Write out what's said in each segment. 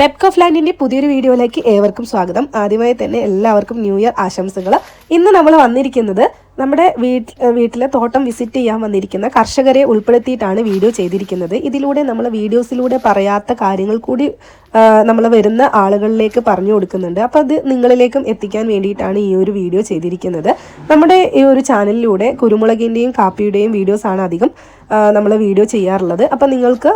പെപ്കോ ഫ്ലാൻഡിന്റെ പുതിയൊരു വീഡിയോയിലേക്ക് ഏവർക്കും സ്വാഗതം. ആദ്യമായി തന്നെ എല്ലാവർക്കും ന്യൂ ഇയർ ആശംസകൾ ഇന്ന് നമ്മൾ വന്നിരിക്കുന്നത് നമ്മുടെ വീട്ട് വീട്ടിലെ തോട്ടം വിസിറ്റ് ചെയ്യാൻ വന്നിരിക്കുന്ന കർഷകരെ ഉൾപ്പെടുത്തിയിട്ടാണ് വീഡിയോ ചെയ്തിരിക്കുന്നത്. ഇതിലൂടെ നമ്മൾ വീഡിയോസിലൂടെ പറയാത്ത കാര്യങ്ങൾ കൂടി നമ്മൾ വരുന്ന ആളുകളിലേക്ക് പറഞ്ഞു കൊടുക്കുന്നുണ്ട്. അപ്പോൾ അത് നിങ്ങളിലേക്കും എത്തിക്കാൻ വേണ്ടിയിട്ടാണ് ഈ ഒരു വീഡിയോ ചെയ്തിരിക്കുന്നത്. നമ്മുടെ ഈ ഒരു ചാനലിലൂടെ കുരുമുളകിന്റെയും കാപ്പിയുടെയും വീഡിയോസാണ് അധികം. നമ്മൾ വീഡിയോ ചെയ്യാറുള്ളത്. അപ്പം നിങ്ങൾക്ക്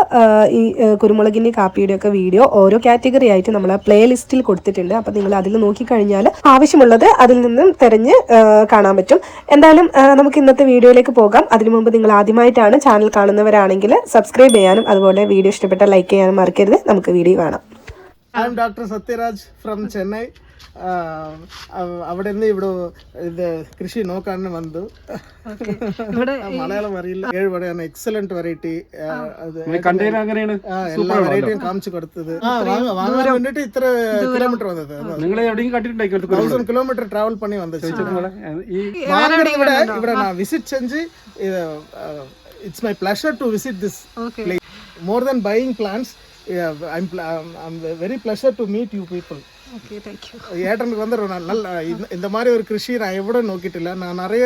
ഈ കുരുമുളകിന്റെ കാപ്പിയുടെ കാപ്പിയുടെയും ഒക്കെ വീഡിയോ ഓരോ കാറ്റഗറി ആയിട്ട് നമ്മൾ പ്ലേ ലിസ്റ്റിൽ കൊടുത്തിട്ടുണ്ട്. അപ്പം നിങ്ങൾ അതിൽ നോക്കിക്കഴിഞ്ഞാൽ ആവശ്യമുള്ളത് അതിൽ നിന്നും തിരഞ്ഞ് കാണാൻ പറ്റും. എന്തായാലും നമുക്ക് ഇന്നത്തെ വീഡിയോയിലേക്ക് പോകാം. അതിനു മുമ്പ് നിങ്ങൾ ആദ്യമായിട്ടാണ് ചാനൽ കാണുന്നവരാണെങ്കിൽ സബ്സ്ക്രൈബ് ചെയ്യാനും അതുപോലെ വീഡിയോ ഇഷ്ടപ്പെട്ട ലൈക്ക് ചെയ്യാനും മറക്കരുത്. നമുക്ക് വീഡിയോ കാണാം. I'm doctor Sathyaraj from Chennai അവിടെ നിന്ന് ഇവിടെ ഇത് കൃഷി നോക്കാൻ വന്നു മലയാളം അറിയില്ല ഏഴ് വരെയാണ് എക്സലന്റ് വെറൈറ്റി അത് കണ്ടെയ്നർ അങ്ങനെയാണ് ആ, എല്ലാ വെറൈറ്റിയും കാണിച്ചു കൊടുത്തത് ആ, വാങ്ങ- വാങ്ങാൻ വേണ്ടിട്ട് ഇത്ര കിലോമീറ്റർ വന്നത് നിങ്ങൾ എവിടെയെങ്കിലും കണ്ടിട്ടുണ്ടായിരിക്കും തൗസൻഡ് കിലോമീറ്റർ ട്രാവൽ பண்ணி வந்துச்சு ഈ வாங்குறதை விட ഇവിടെ நான் விசிட் செஞ்சு it's my pleasure to visit this more than buying plans I'm I'm very pleasure to meet you people ஏட்டனுக்கு வந்துடுறோம் நான் நல்லா இந்த மாதிரி ஒரு கிருஷி நான் എവിടെ நோக்கிட்டில்ல நான் நிறைய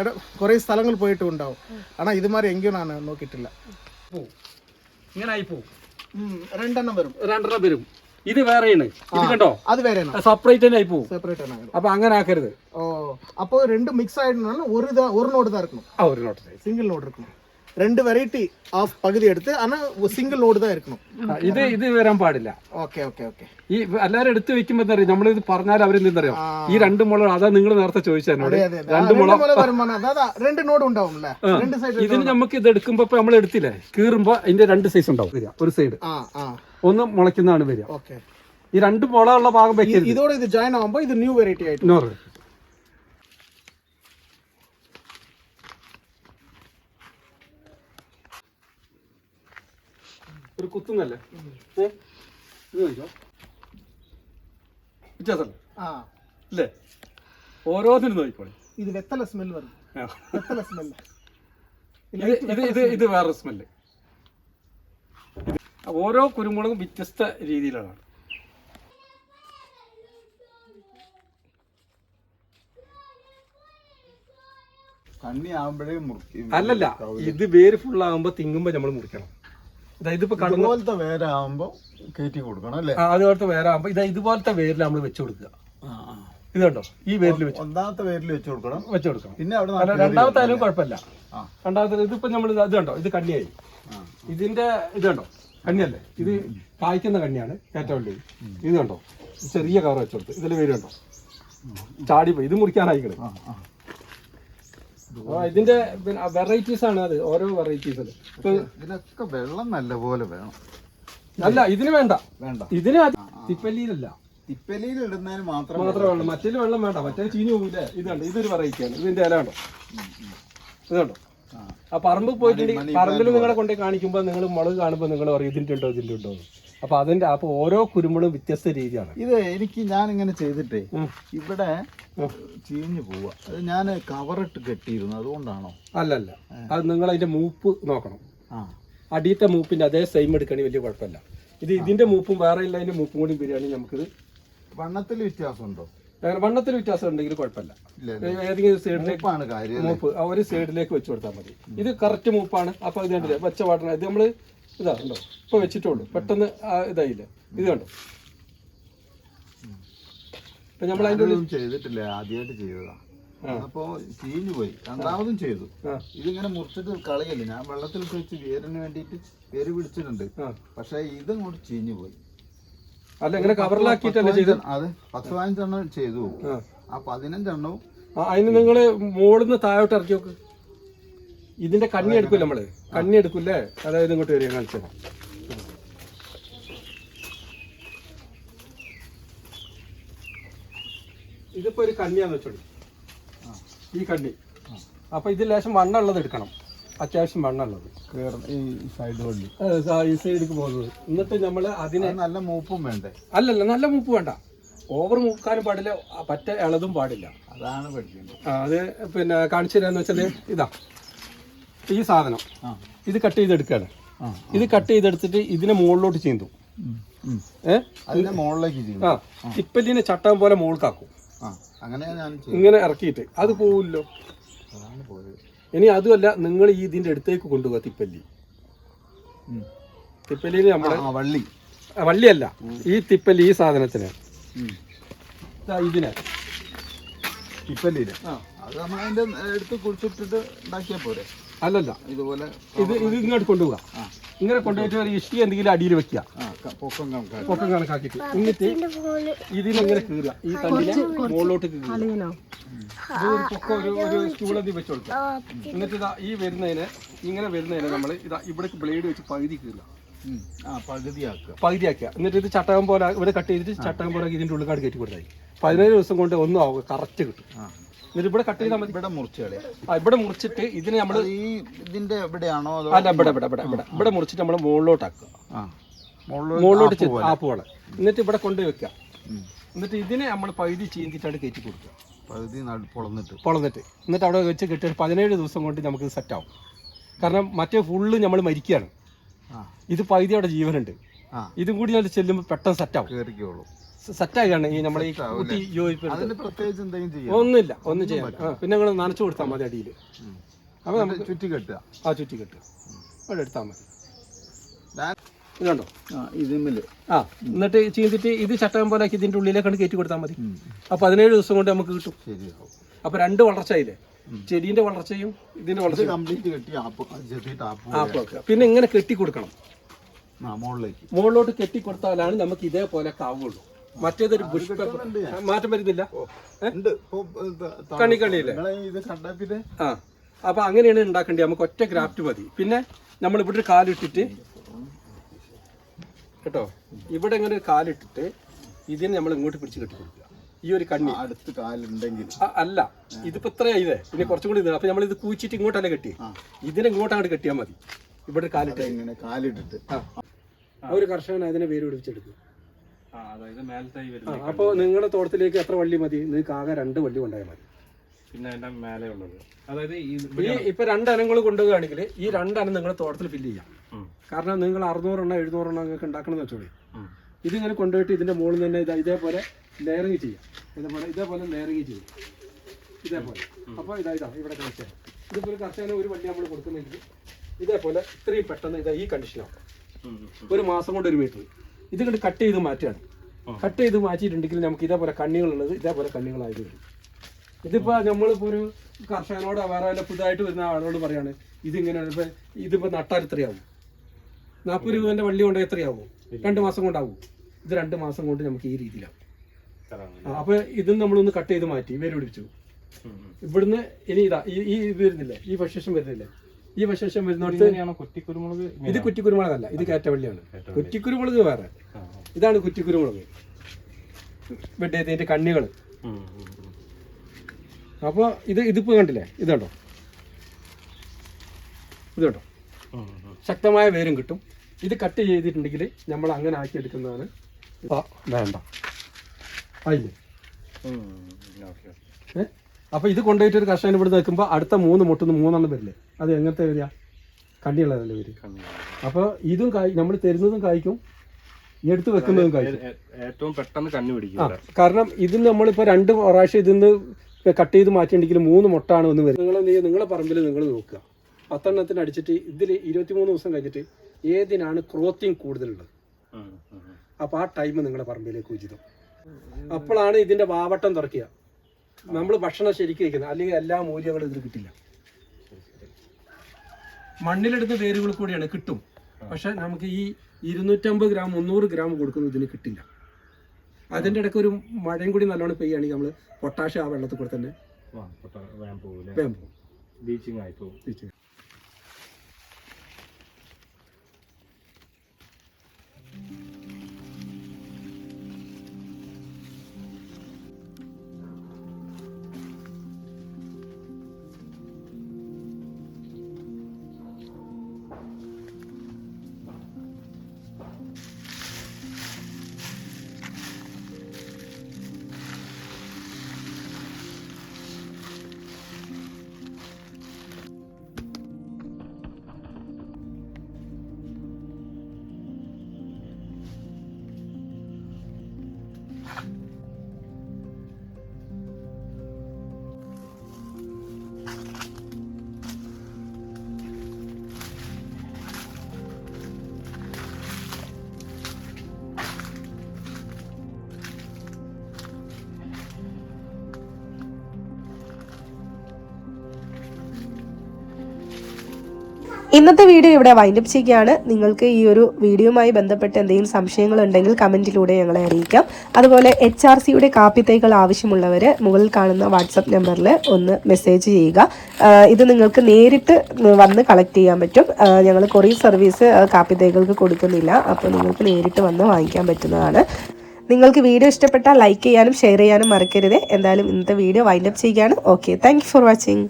இடம் குறைய ஸ்தலங்கள் போயிட்டு உண்டாகும் ஆனால் இது மாதிரி எங்கேயும் நான் നോക്കിയിട്ടില്ല. പൂ. ഇങ്ങനെ ആയി പോവും രണ്ടെണ്ണം വരും. രണ്ടെണ്ണം വരും. ഇത് വേറെയാണ്. ഇത് കണ്ടോ? അത് വേറെ സെപ്പറേറ്റ് തന്നെ ആയി പോവും അങ്ങനെ ആക്കരുത്. ഓ അപ്പോൾ രണ്ട് മിക്സ് ആയിട്ടുണ്ടെങ്കിൽ ഒരു ഒരു നോട്ട് തന്നെ ഇരിക്കണം ഒരു നോട്ട് സിംഗിൾ നോട്ട് ഇരിക്കണം ரெண்டு வெரைட்டி ஆஃப் பகுதி எடுத்து ஆனா சிங்கிள் நோடு தான் இருக்கணும் ഇത് ഇത് വരാൻ പാടില്ല ஓகே ஓகே ஓகே ഈ എല്ലാരും എടുത്ത് വെക്കുമ്പോ എന്താ അറിയാം നമ്മളിത് പറഞ്ഞാൽ അവരെന്തെന്നറിയാം ഈ രണ്ട് മുള അതാ നിങ്ങൾ നേരത്തെ ചോദിച്ചത് എന്നോട് അതെ, അതെ. ആ, രണ്ട് മുള രണ്ട് മുള വരുമാനം അതാ രണ്ട് നോഡ് ഉണ്ടാവുമല്ലേ രണ്ട് സൈഡ് ഇതിന് നമുക്ക് ഇത് എടുക്കുമ്പോ ഇപ്പൊ നമ്മൾ എടുത്തില്ലേ കീറുമ്പോ അതിന്റെ രണ്ട് സൈസ് ഉണ്ടാവും വരിക ഒരു സൈഡ് ആ ആ ഒന്ന് മുളയ്ക്കുന്നതാണ് വരിക ഓക്കെ ഈ രണ്ട് മുള ഉള്ള ഭാഗം വെക്കരുത് ഇതോടെ ഇത് ജോയിൻ ആവുമ്പോ ഇത് ന്യൂ വെറൈറ്റി ആയിട്ട് ഒരു കുത്തുന്നല്ലേ? ഏ? ഇത് വ്യത്യാസമല്ലേ ആ. അല്ലേ ഓരോന്നിനും നോക്കിക്കോളെ. ഇത് വെത്തല സ്മെൽ വരും. വെത്തല സ്മെൽ ഇത് ഇത് ഇത് വേറെ സ്മെല്ല് ഓരോ കുരുമുളകും വ്യത്യസ്ത രീതിയിലാണ്. കണ്ണി ആവുമ്പോഴേ മുറിക്കും അല്ലല്ല ഇത് വേര് ഫുള്ളാകുമ്പോ തിങ്ങുമ്പോ നമ്മൾ മുറിക്കണം. ഇതിപ്പോ കടന്നു ഇതുപോലത്തെ വേരാകുമ്പോ കയറ്റി കൊടുക്കണം അല്ലേ? അതുപോലത്തെ വേരാകുമ്പോ ഇതാ ഇതുപോലത്തെ വേരിൽ നമ്മൾ വെച്ചു കൊടുക്കുക. ഇത് കണ്ടോ? ഈ വേരിൽ വെച്ച്. ഒന്നാമത്തെ വേരിൽ വെച്ച് കൊടുക്കണം. വെച്ചു കൊടുക്കണം. പിന്നെ അവിടെ രണ്ടാമത്തെ ആയാലും കുഴപ്പമില്ല. രണ്ടാമത്തെ ഇതിപ്പോ നമ്മൾ ഇത് കണ്ടോ? ഇത് കണ്ണിയായി. ഇതിന്റെ ഇത് കണ്ടോ? കണ്ണിയല്ലേ? ഇത് കായ്ക്കുന്ന കണ്ണിയാണ് ഏറ്റവും വലിയത് ഇത്. കണ്ടോ? ചെറിയ കവർ വെച്ചു കൊടുത്ത്. ഇതിൽ വേര് കണ്ടോ? ചാടിപ്പോയി ഇത് മുറിക്കാനായിക്കണേ. ഇതിന്റെ വെറൈറ്റീസ് ആണ് അത് ഓരോ വെറൈറ്റീസ് ഇതിനൊക്കെ വെള്ളം നല്ല പോലെ വേണം. അല്ല ഇതിന് വേണ്ട. വേണ്ട. ഇതിന് തിപ്പല്ലിയിലല്ല. തിപ്പലിയിൽ ഇടുന്നതിന് മാത്രം മാത്രമേ വെള്ളം മറ്റേ വെള്ളം വേണ്ട. മറ്റേ ചീഞ്ഞു പോകില്ലേ ഇതുണ്ട്. ഇതൊരു വെറൈറ്റി ആണ്. ഇതിന്റെ ഇല കണ്ടോ ഇതുണ്ടോ? ആ. പറമ്പ് പോയിട്ടുണ്ടെങ്കിൽ പറമ്പിൽ നിങ്ങളെ കൊണ്ടുപോയി കാണിക്കുമ്പോൾ നിങ്ങൾ മുളക് കാണുമ്പോൾ നിങ്ങൾ പറയും ഇതിന്റെ ഉണ്ടോ ഇതിന്റെ ഉണ്ടോ. അപ്പൊ അതിന്റെ അപ്പൊ ഓരോ കുരുമുളും വ്യത്യസ്ത രീതിയാണ്. ഇത് എനിക്ക് ഞാൻ ഇങ്ങനെ ചെയ്തിട്ടേ ഇവിടെ ചീഞ്ഞു പോവാ. അത് ഞാൻ കവറിട്ട് കെട്ടിയിരുന്നു അതുകൊണ്ടാണോ? അല്ലല്ല. അത് നിങ്ങൾ അതിന്റെ മൂപ്പ് നോക്കണം. ആ. അടിയത്തെ മൂപ്പിന്റെ അതേ സെയിം എടുക്കണേ വലിയ കുഴപ്പമില്ല. ഇത് ഇതിന്റെ മൂപ്പും വേറെ ഇല്ല അതിന്റെ മൂപ്പും കൂടി ബിരിയാണി നമുക്കിത് വണ്ണത്തിൽ വ്യത്യാസമുണ്ടോ? വണ്ണത്തിൽ വ്യത്യാസം ഉണ്ടെങ്കിൽ കുഴപ്പമില്ല. ഏതെങ്കിലും സൈഡിലേക്ക് മൂപ്പ് ആ ഒരു സൈഡിലേക്ക് വെച്ച് കൊടുത്താൽ മതി. ഇത് കറക്റ്റ് മൂപ്പാണ്. അപ്പൊ ഇത് വെച്ച പാട്ടണ ഇത് നമ്മൾ ഇതാ ഉണ്ടോ ഇപ്പൊ വെച്ചിട്ടുള്ളൂ. പെട്ടെന്ന് ആ ഇതായില്ല? ഇത് കണ്ടോ? ഇപ്പൊ നമ്മൾ ഉള്ളിൽ ചെയ്തിട്ടില്ല. ആദ്യമായിട്ട് ചെയ്തതാ. അപ്പോ ചീഞ്ഞു പോയി. രണ്ടാമതും ചെയ്തു. ഇതിങ്ങനെ മുറിച്ചിട്ട് കളയില്ല? ഞാൻ വെള്ളത്തിൽ വെച്ച് വേരിന് വേണ്ടിയിട്ട് വേര് പിടിച്ചിട്ടുണ്ട്. പക്ഷേ ഇതങ്ങോട്ട് ചീഞ്ഞു പോയി. അല്ല ഇങ്ങനെ കവറിലാക്കിയിട്ടല്ലേ അതെ പത്ത് പതിനഞ്ചെണ്ണം ചെയ്തു. ആ. പതിനഞ്ചെണ്ണവും അതിന് നിങ്ങൾ നിന്ന് താഴോട്ട് ഇറക്കി നോക്ക് ഇതിന്റെ കണ്ണി എടുക്കൂല നമ്മൾ? കണ്ണി എടുക്കൂലേ? അതായത് ഇങ്ങോട്ട് വരിക കാണിച്ചത് ഇതിപ്പോ ഒരു കണ്ണിയാന്ന് വെച്ചോളൂ. ഈ കണ്ണി. അപ്പൊ ഇതിൽ ലേശം വണ്ണുള്ളത് എടുക്കണം. അത്യാവശ്യം വണ്ണുള്ളത്. ഈ സൈഡ് വള്ളി. ഈ സൈഡിലേക്ക് പോകുന്നത്. എന്നിട്ട് നമ്മൾ അതിനെ അത് നല്ല മൂപ്പും വേണ്ടേ? അല്ലല്ല നല്ല മൂപ്പ് വേണ്ട. ഓവർ മൂക്കാനും പാടില്ല പറ്റ ഇളതും പാടില്ല. അതാണ് പഠിക്കുന്നത് അത് പിന്നെ കാണിച്ചു തരാന്ന് വെച്ചാൽ ഇതാ. ഈ സാധനം. ഇത് കട്ട് ചെയ്തെടുക്കാണ്. ഇത് കട്ട് ചെയ്തെടുത്തിട്ട് ഇതിനെ മുകളിലോട്ട് ചീന്തും ഇപ്പലിനെ മുകളിലേക്ക് ആ. ചട്ടം പോലെ മുകൾക്കാക്കും ഇങ്ങനെ ഇറക്കിയിട്ട്. അത് പോവില്ലോ. ഇനി അതുമല്ല നിങ്ങൾ ഈ ഇതിന്റെ അടുത്തേക്ക് കൊണ്ടുപോകുക തിപ്പല്ലി. തിപ്പല്ലിന് നമ്മൾ വള്ളി. വള്ളിയല്ല. ഈ തിപ്പല്ലി ഈ സാധനത്തിന്. ഇതിനെ. തിപ്പല്ലിന് അത് നമ്മൾ അതിന്റെ എടുത്ത് കുളിച്ചിട്ടിട്ട് ഉണ്ടാക്കിയാ പോരെ. അല്ലല്ല. ഇതുപോലെ ഇത് ഇത് ഇങ്ങോട്ട് കൊണ്ടുപോകാം ഇങ്ങനെ കൊണ്ടുപോയിട്ട് ഒരു ഇഷ്ടി എന്തെങ്കിലും അടിയിൽ വെക്കുക. പൊക്കം കണക്കാക്കിട്ട് കണക്കാക്കിയിട്ട്. എന്നിട്ട് ഇതിനെങ്ങനെ കീറുക. ഈ തണ്ടിനെ മുകളിലോട്ട് കീറുക. പൊക്കം ഒരു ഒരു സ്റ്റൂളെന്തി വെച്ച് കൊടുക്കുക. എന്നിട്ട് ഇതാ ഈ വരുന്നതിനെ ഇങ്ങനെ വരുന്നതിനെ നമ്മൾ ഇതാ ഇവിടേക്ക് ബ്ലേഡ് വെച്ച് പകുതി കീറുക. ആ പകുതിയാക്കുക. പകുതിയാക്കുക. എന്നിട്ട് ഇത് ചട്ടകം പോലെ ഇവിടെ കട്ട് ചെയ്തിട്ട് ചട്ടകം പോലെ ഇതിന്റെ ഉള്ളിക്കാട് കയറ്റി കൊടുത്തായി പതിനേഴ് ദിവസം കൊണ്ട് ഒന്നും ആവുക. കറക്റ്റ് കിട്ടും. ഇവിടെ കട്ട് ചെയ്താൽ മതി. ഇവിടെ മുറിച്ച് കളയാം. ആ ഇവിടെ മുറിച്ചിട്ട് ഇതിനെ നമ്മൾ ഈ ഇതിന്റെ എവിടെയാണോ അതോ അല്ല ഇവിടെ ഇവിടെ ഇവിടെ ഇവിടെ. ഇവിടെ മുറിച്ചിട്ട് നമ്മൾ മുകളിലോട്ടാക്കുക മുകളിലോട്ട് മുകളിലോട്ട് ആപ്പ് ചെ- പോലെ. ആപ്പ് പോലെ. എന്നിട്ട് ഇവിടെ കൊണ്ടുപോയി വെക്കുക. എന്നിട്ട് ഇതിനെ നമ്മൾ പകുതി ചീന്തിട്ടാണ് കയറ്റി കൊടുക്കുക. പകുതി നടു പൊളന്നിട്ട്. പൊളന്നിട്ട്. എന്നിട്ട് അവിടെ വെച്ച് കെട്ടി പതിനേഴ് ദിവസം കൊണ്ട് നമുക്ക് സെറ്റ് ആവും. കാരണം മറ്റേ ഫുള്ള് നമ്മൾ മരിക്കുകയാണ്. ഇത് പകുതി അവിടെ ജീവനുണ്ട്. ഇതും കൂടി ഞാൻ ചെല്ലുമ്പോൾ പെട്ടെന്ന് സെറ്റ് ആവും. കേറിക്കോളൂ. സെറ്റാകുകയാണ് ഈ നമ്മൾ ഈ കുട്ടി യോജിപ്പ് അതിന് പ്രത്യേകിച്ച് എന്തെങ്കിലും ചെയ്യാം. ഒന്നുമില്ല ഒന്നും ചെയ്യാൻ പിന്നെ നിങ്ങൾ നനച്ചു കൊടുത്താൽ മതി അടിയിൽ അപ്പോൾ നമുക്ക് ചുറ്റി കെട്ടുക. ആ ചുറ്റി കെട്ടുക. അവിടെ എടുത്താൽ മതി. ഇതുണ്ടോ ആ എന്നിട്ട് ചീന്തിട്ട് ഇത് ചട്ടകം പോലെ ആക്കി ഇതിന്റെ ഉള്ളിലേക്കാണ് കയറ്റി കൊടുത്താൽ മതി. അപ്പൊ പതിനേഴ് ദിവസം കൊണ്ട് നമുക്ക് കിട്ടും. അപ്പൊ രണ്ട് രണ്ട് വളർച്ചയില്ലേ ചെടിന്റെ വളർച്ചയും ഇതിന്റെ ഇത് വളർച്ചയും. കംപ്ലീറ്റ് കെട്ടി ആപ്പ് പിന്നെ ഇങ്ങനെ കെട്ടി കൊടുക്കണം. മുകളിലോട്ട് കെട്ടി കൊടുത്താലാണ് നമുക്ക് ഇതേപോലെ ആവുള്ളൂ. മറ്റേതൊരു ബുഷ് പേപ്പർ മാറ്റം വരുന്നില്ല? പിന്നെ? ആ. അപ്പൊ അങ്ങനെയാണ് ഉണ്ടാക്കേണ്ടത്. നമുക്ക് ഒറ്റ ഗ്രാഫ്റ്റ് മതി. പിന്നെ നമ്മൾ ഇവിടെ ഒരു കാലിട്ടിട്ട് കേട്ടോ? ഇവിടെ ഇങ്ങനെ ഒരു കാലിട്ടിട്ട് ഇതിനെ നമ്മൾ ഇങ്ങോട്ട് പിടിച്ച് കെട്ടി കൊടുക്കുക. ഈ ഒരു കണ്ണി അടുത്ത് കാലുണ്ടെങ്കിൽ. അല്ല. ഇതിപ്പോ ഇത്രയായില്ലേ പിന്നെ കുറച്ചും കൂടി ഇത്. അപ്പൊ നമ്മൾ ഇത് കൂച്ചിട്ട് ഇങ്ങോട്ടല്ലേ കെട്ടി? ഇതിനെ ഇങ്ങോട്ട് അങ്ങോട്ട് കെട്ടിയാൽ മതി. ഇവിടെ കാലിട്ട്. ഇങ്ങനെ കാലിട്ടിട്ട്. ആ. ആ ഒരു കർഷകൻ അതിനെ വേര് പിടിച്ചെടുക്കും അതായത് മേലത്തെ ഈ ആ, വരുന്ന അപ്പൊ നിങ്ങളുടെ തോട്ടത്തിലേക്ക് എത്ര വള്ളി മതി? നിങ്ങൾക്ക് ആകെ രണ്ട് വള്ളി കൊണ്ടായാൽ മതി. പിന്നെ അതിന്റെ മേലെ ഉള്ളത്. അതായത് ഈ ഇപ്പൊ രണ്ടനങ്ങൾ കൊണ്ടുപോവുകയാണെങ്കിൽ ഈ രണ്ടനം നിങ്ങൾ തോട്ടത്തിൽ ഫില്ല് ചെയ്യാം. കാരണം നിങ്ങൾ അറുന്നൂറെണ്ണം എഴുന്നൂറെണ്ണം നിങ്ങൾക്ക് ഉണ്ടാക്കണം വെച്ചോളി. ഇതിങ്ങനെ കൊണ്ടുപോയിട്ട് ഇതിന്റെ മുകളിൽ തന്നെ ഇത് ഇതേപോലെ ലെയറിങ് ചെയ്യാം. ഇതേപോലെ ഇതേപോലെ ലെയറിങ് ചെയ്യും. ഇതേപോലെ. അപ്പോൾ ഇതാ ഇതാ ഇവിടെ കണക്ട് ചെയ്യാം. ഇതിപ്പോൾ കർഷകന് ഒരു വണ്ടി നമ്മൾ കൊടുക്കുന്നെങ്കിൽ ഇതേപോലെ ഇത്രയും പെട്ടെന്ന് ഇതാ ഈ കണ്ടീഷനാവും ഉം. ഒരു മാസം കൊണ്ട് ഒരു മീറ്റർ ഇത് കണ്ട് കട്ട് ചെയ്ത് മാറ്റുകയാണ്. കട്ട് ചെയ്ത് മാറ്റിയിട്ടുണ്ടെങ്കിൽ നമുക്ക് ഇതേപോലെ കണ്ണികളുള്ളത് ഇതേപോലെ കണ്ണികളായിട്ട് വരും. ഇതിപ്പോ നമ്മളിപ്പോ ഒരു കർഷകനോട് വേറെ വല്ല പുതുതായിട്ട് വരുന്ന ആളോട് പറയാണ് ഇതിങ്ങനെയാണ് ഇപ്പൊ ഇതിപ്പോ നട്ടാൽ എത്രയാവും? നാൽപ്പത് രൂപന്റെ വള്ളി കൊണ്ട് എത്രയാവും? രണ്ട് മാസം കൊണ്ടാവും. ഇത് രണ്ട് മാസം കൊണ്ട് നമുക്ക് ഈ രീതിയിലാവും. അപ്പൊ ഇതും നമ്മളൊന്ന് കട്ട് ചെയ്ത് മാറ്റി വേര് പിടിച്ചു ഇവിടുന്ന് ഇനി ഇതാ ഈ വരുന്നില്ലേ? ഈ വശേഷം വരുന്നില്ലേ? ഈ വശേഷം വരുന്നിടത്ത് കുറ്റിക്കുരുമുളക് ഇത് കുറ്റിക്കുരുമുളകല്ല ഇത് കയറ്റവള്ളിയാണ് കുറ്റിക്കുരുമുളക് വേറെ. ഇതാണ് കുറ്റിക്കുരുമുളക്. വെട്ടേത്തിന്റെ കണ്ണികൾ. അപ്പോൾ ഇത് ഇതിപ്പോ കണ്ടില്ലേ? ഇത് കണ്ടോ? ഇത് കണ്ടോ. ശക്തമായ വേരും കിട്ടും. ഇത് കട്ട് ചെയ്തിട്ടുണ്ടെങ്കിൽ നമ്മൾ അങ്ങനെ ആക്കി എടുക്കുന്നതാണ്. വേണ്ട. ആയില്ലേ ഉം, അപ്പൊ ഇത് കൊണ്ടുപോയിട്ട് ഒരു കർഷകൻ ഇവിടെ നിൽക്കുമ്പോൾ അടുത്ത മൂന്ന് മുട്ടുന്ന് മൂന്നെണ്ണം വരില്ലേ? അത് എങ്ങനത്തെ വരിക കണ്ണിയുള്ളതല്ലേ വരിക. അപ്പോൾ ഇതും കായ് നമ്മൾ തരുന്നതും കായ്ക്കും എടുത്ത് വെക്കുന്നതും കായ്ക്കും. ഏറ്റവും പെട്ടെന്ന് കണ്ണു പിടിക്കും കാരണം ഇതിന് നമ്മളിപ്പോൾ രണ്ട് പ്രാവശ്യം ഇതിന്ന് കട്ട് ചെയ്ത് മാറ്റിയിട്ടുണ്ടെങ്കിൽ മൂന്ന് മുട്ടാണ് ഒന്ന് വരുന്നത്. നിങ്ങൾ നിങ്ങളെ പറമ്പിൽ നിങ്ങൾ നോക്കുക. പത്തെണ്ണത്തിന് അടിച്ചിട്ട് ഇതിൽ ഇരുപത്തിമൂന്ന് ദിവസം കഴിഞ്ഞിട്ട് ഏതിനാണ് ക്രോത്തിങ് കൂടുതലുള്ളത്? അപ്പൊ. അപ്പോൾ ആ ടൈം നിങ്ങളുടെ പറമ്പിലേക്ക് ഉചിതം. അപ്പോഴാണ് ഇതിന്റെ വാവട്ടം തുറക്കുക. നമ്മൾ ഭക്ഷണം ശരിക്കും വയ്ക്കുന്നത് അല്ലെങ്കിൽ എല്ലാ മൂല്യങ്ങളും ഇതിൽ കിട്ടില്ല. മണ്ണിലെടുത്ത വേരുകൾ കൂടിയാണ് കിട്ടും. പക്ഷെ നമുക്ക് ഈ ഇരുന്നൂറ്റമ്പത് ഗ്രാം മുന്നൂറ് ഗ്രാം കൊടുക്കുന്നത് ഇതിന് കിട്ടില്ല. അതിന്റെ ഇടയ്ക്ക് ഒരു മഴയും കൂടി നല്ലോണം പെയ്യുകയാണെങ്കിൽ നമ്മൾ പൊട്ടാഷ്യം ആ വെള്ളത്തിൽ കൂടെ തന്നെ വേഗം പോകും ബീച്ചിങ് ആയി പോകും ഇന്നത്തെ വീഡിയോ ഇവിടെ വൈൻഡപ്പ് ചെയ്യുകയാണ്. നിങ്ങൾക്ക് ഈ ഒരു വീഡിയോയുമായി ബന്ധപ്പെട്ട് എന്തെങ്കിലും സംശയങ്ങൾ ഉണ്ടെങ്കിൽ കമന്റിലൂടെ ഞങ്ങളെ അറിയിക്കാം. അതുപോലെ എച്ച് ആർ സിയുടെ കാപ്പി തൈകൾ ആവശ്യമുള്ളവർ മുകളിൽ കാണുന്ന വാട്സപ്പ് നമ്പറിൽ ഒന്ന് മെസ്സേജ് ചെയ്യുക. ഇത് നിങ്ങൾക്ക് നേരിട്ട് വന്ന് കളക്ട് ചെയ്യാൻ പറ്റും. ഞങ്ങൾ കൊറിയർ സർവീസ് കാപ്പിത്തൈകൾക്ക് കാപ്പി തൈകൾക്ക് കൊടുക്കുന്നില്ല. അപ്പോൾ നിങ്ങൾക്ക് നേരിട്ട് വന്ന് വാങ്ങിക്കാൻ പറ്റുന്നതാണ്. നിങ്ങൾക്ക് വീഡിയോ ഇഷ്ടപ്പെട്ടാൽ ലൈക്ക് ചെയ്യാനും ഷെയർ ചെയ്യാനും മറക്കരുത്. എന്തായാലും ഇന്നത്തെ വീഡിയോ വൈൻഡപ്പ് ചെയ്യുകയാണ്. Okay thank for watching